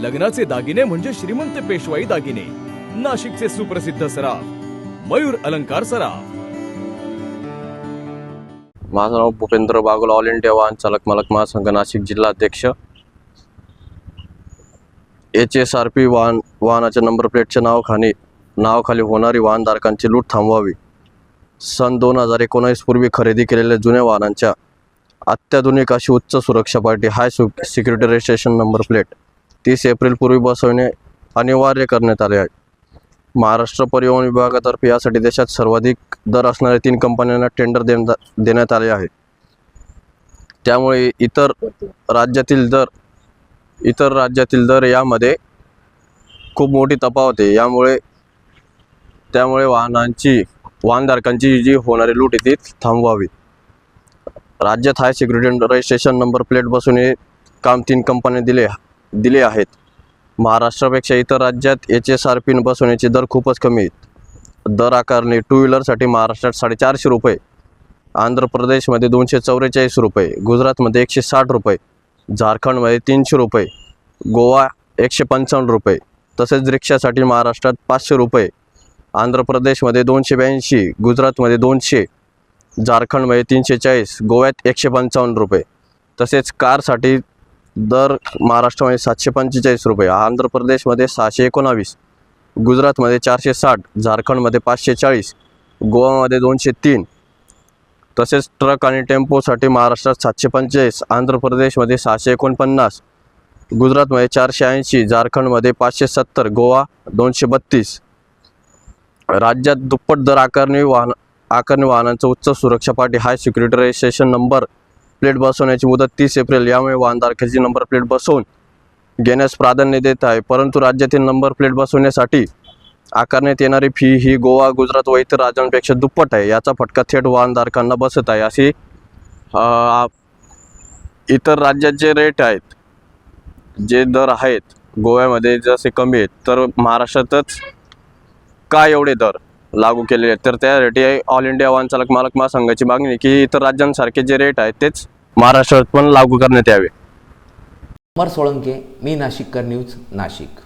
लग्नाचे दागिने म्हणजे श्रीमंत पेशवाई दागिने. नाशिकचे सुप्रसिद्ध सराफ मयूर अलंकार सराफ. माझं नाव भूपेंद्र बागुल ऑल इंडिया वाहन चालक मालक महासंघ नाशिक जिल्हा अध्यक्ष. एच एस आर पी वाहन वाहनाच्या नंबर प्लेटच्या नावाखाली नावाखाली होणारी वाहनधारकांची लूट थांबवावी. सन दोन हजार एकोणावीस पूर्वी खरेदी केलेल्या जुन्या वाहनांच्या अत्याधुनिक अशी उच्च सुरक्षा पार्टी हाय सु सिक्युरिटी रजिस्ट्रेशन नंबर प्लेट तीस एप्रिलपूर्वी बसवणे अनिवार्य करण्यात आले आहे. महाराष्ट्र परिवहन विभागातर्फे यासाठी देशात सर्वाधिक दर असणाऱ्या तीन कंपन्यांना टेंडर देण्यात आले आहे. त्यामुळे इतर राज्यातील दर इतर राज्यातील दर यामध्ये खूप मोठी तफावत आहे यामुळे त्यामुळे वाहनांची वाहनधारकांची जी होणारी लूट आहे ती थांबवावी. राज्यात high security registration number plate बसून हे काम तीन कंपन्या दिले. दिले आहेत. महाराष्ट्रापेक्षा इतर राज्यात एच एस आर पी बसवण्याचे दर खूपच कमी आहेत. दर आकारणी टू व्हीलरसाठी महाराष्ट्रात साडेचारशे रुपये आंध्र प्रदेशमध्ये दोनशे चौवेचाळीस रुपये गुजरातमध्ये एकशे साठ रुपये झारखंडमध्ये तीनशे रुपये गोवा एकशे पंचावन्न रुपये तसेच रिक्षासाठी महाराष्ट्रात पाचशे रुपये आंध्र प्रदेशमध्ये दोनशे ब्याऐंशी गुजरातमध्ये दोनशे झारखंडमध्ये तीनशे चाळीस गोव्यात एकशे पंचावन्न रुपये तसेच कारसाठी दर महाराष्ट्रामध्ये सातशे पंचेचाळीस रुपये आंध्र प्रदेशमध्ये सहाशे एकोणावीस गुजरातमध्ये चारशे साठ झारखंडमध्ये पाचशे चाळीस गोवामध्ये दोनशे तीन. तसेच ट्रक आणि टेम्पोसाठी महाराष्ट्रात सातशे पंचेचाळीस आंध्र प्रदेशमध्ये सहाशे एकोणपन्नास गुजरातमध्ये चारशे ऐंशी झारखंडमध्ये पाचशे सत्तर गोवा दोनशे बत्तीस. राज्यात दुप्पट दर आकारणी वाहन आकारणी वाहनांचं उच्च सुरक्षा पाठी high security registration number plate बसवण्याची मुदत तीस एप्रिल यामुळे वाहनधारकाची नंबर प्लेट बसवून घेण्यास प्राधान्य देत आहे. परंतु राज्यातील नंबर प्लेट बसवण्यासाठी आकारण्यात येणारी फी ही गोवा गुजरात व इतर राज्यांपेक्षा दुप्पट आहे. याचा फटका थेट वाहनधारकांना बसत आहे. अशी इतर राज्यात जे रेट आहेत जे दर आहेत गोव्यामध्ये जसे कमी आहेत तर महाराष्ट्रातच का एवढे दर? लागू केलेले आहेत. तर त्यासाठी ऑल इंडिया वाहन चालक मालक महासंघाची मागणी की इतर राज्यांसारखे जे रेट आहेत तेच महाराष्ट्रात पण लागू करण्यात यावे. अमर सोळंके मी नाशिककर न्यूज नाशिक.